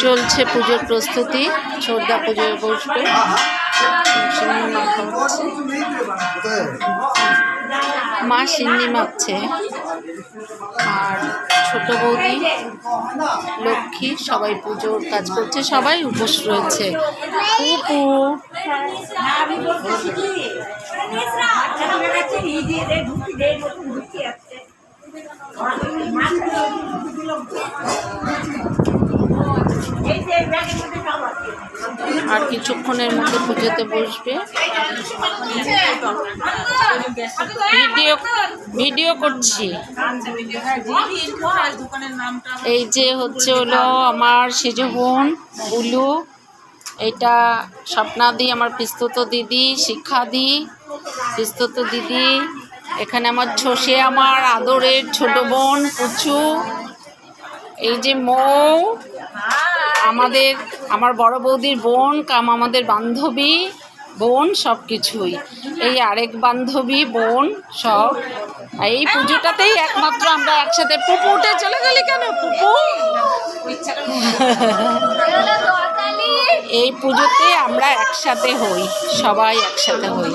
চলছে পুজোর প্রস্তুতি ছোটদা পুজোয় বসবে। মা সিন্নি মাখছে। আর ছোট বৌদি, লক্ষ্মী সবাই পুজোর কাজ করছে, সবাই উপোস রয়েছে। পুপু। আর কিছুক্ষণের মধ্যে পুজোতে বসবে। ভিডিও ভিডিও করছি। এই যে হচ্ছে হলো আমার সেজ বোন বুলু এটা স্বপ্না স্বপ্নাদি আমার পিস্তুত দিদি, শিক্ষা শিক্ষাদি পিস্তুত দিদি। এখানে আমার ছোষে আমার আদরের ছোট বোন পুচু এই যে মৌ, আমাদের, আমার বড় বৌদির বোন, কাম আমাদের বান্ধবী বোন সব কিছুই এই আরেক বান্ধবী বোন, সব। এই পুজোটাতেই একমাত্র আমরা একসাথে। পুপু, উঠে চলে গেলি কেন, পুপু? এই পুজোতে আমরা একসাথে হই, সবাই একসাথে হই।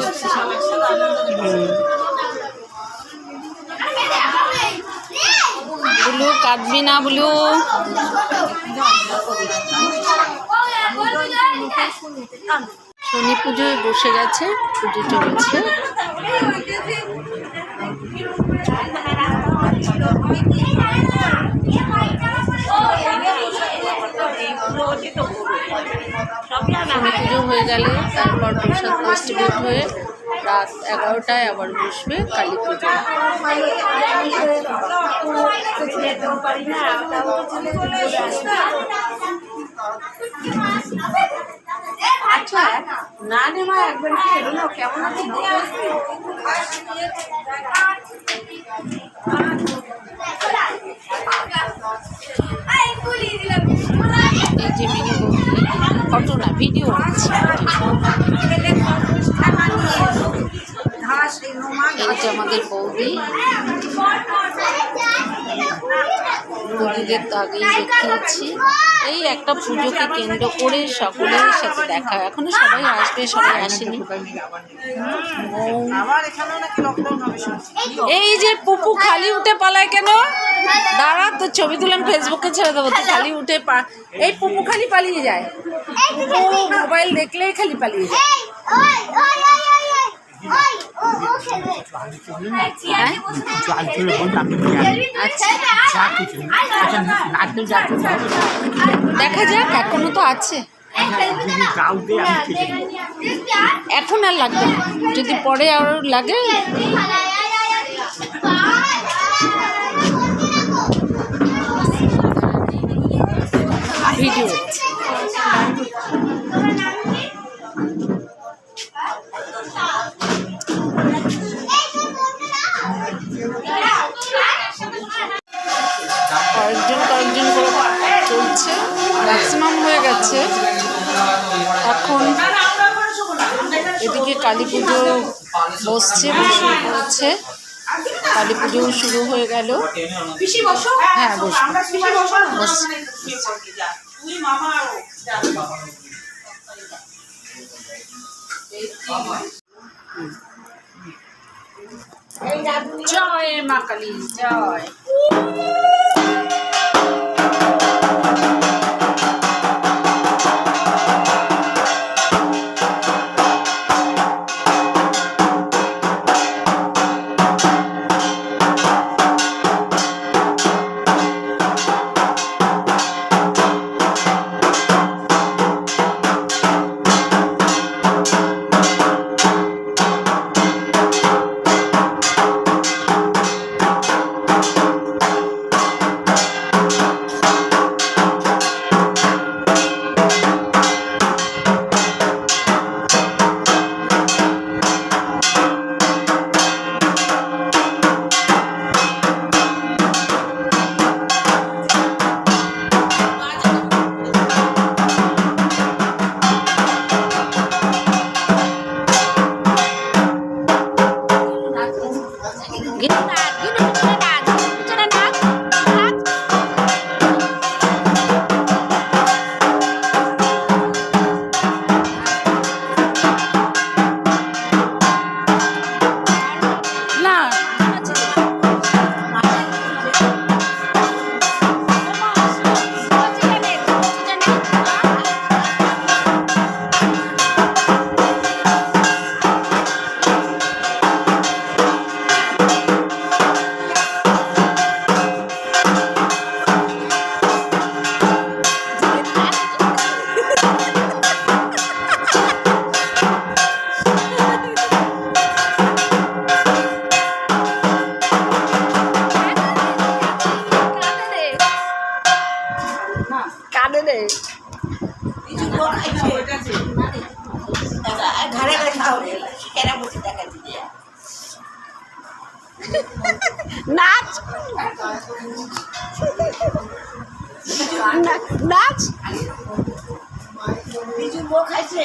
বুলু কাঁদবি না বুলু? শনি পুজোয় বসে গেছে পুজো চলছে। শনি পুজো হয়ে গেলে তারপর প্রসাদ ডিস্ট্রিবিউট হয়ে রাত এগারোটায় আবার বসবে কালী পুজো। আচ্ছা না রে মা একবার খেলো না কেমন আছে? এই যে মিনি বৌদি ফটো না ভিডিও। আমাদের বৌদি। বৌদিদের তো আগেই দেখিয়েছি এই একটা পুজোকে কেন্দ্র করে সকলের সাথে দেখা এখনও সবাই আসবে সবাই আসেনি। এই যে পুপু খালি উঠে পালায় কেন? দাঁড়া তো ছবি তুলে আমি ফেসবুকে ছেড়ে দেবো। তো খালি উঠে পা এই পুপু খালি পালিয়ে যায়। মোবাইল দেখলেই খালি পালিয়ে যায়। দেখা যাক এখনও তো আছে। এখন আর লাগবে না। যদি পরে আর লাগে কয়েকজন কয়েকজন করে চলছে। ম্যাক্সিমাম হয়ে গেছে। এখন এদিকে কালী পুজো বসছে শুরু করেছে কালী পুজোও শুরু হয়ে গেল। হ্যাঁ তুই মামা জয় মা কালী জয়। নাচ? নাচ? লোক খাইছে?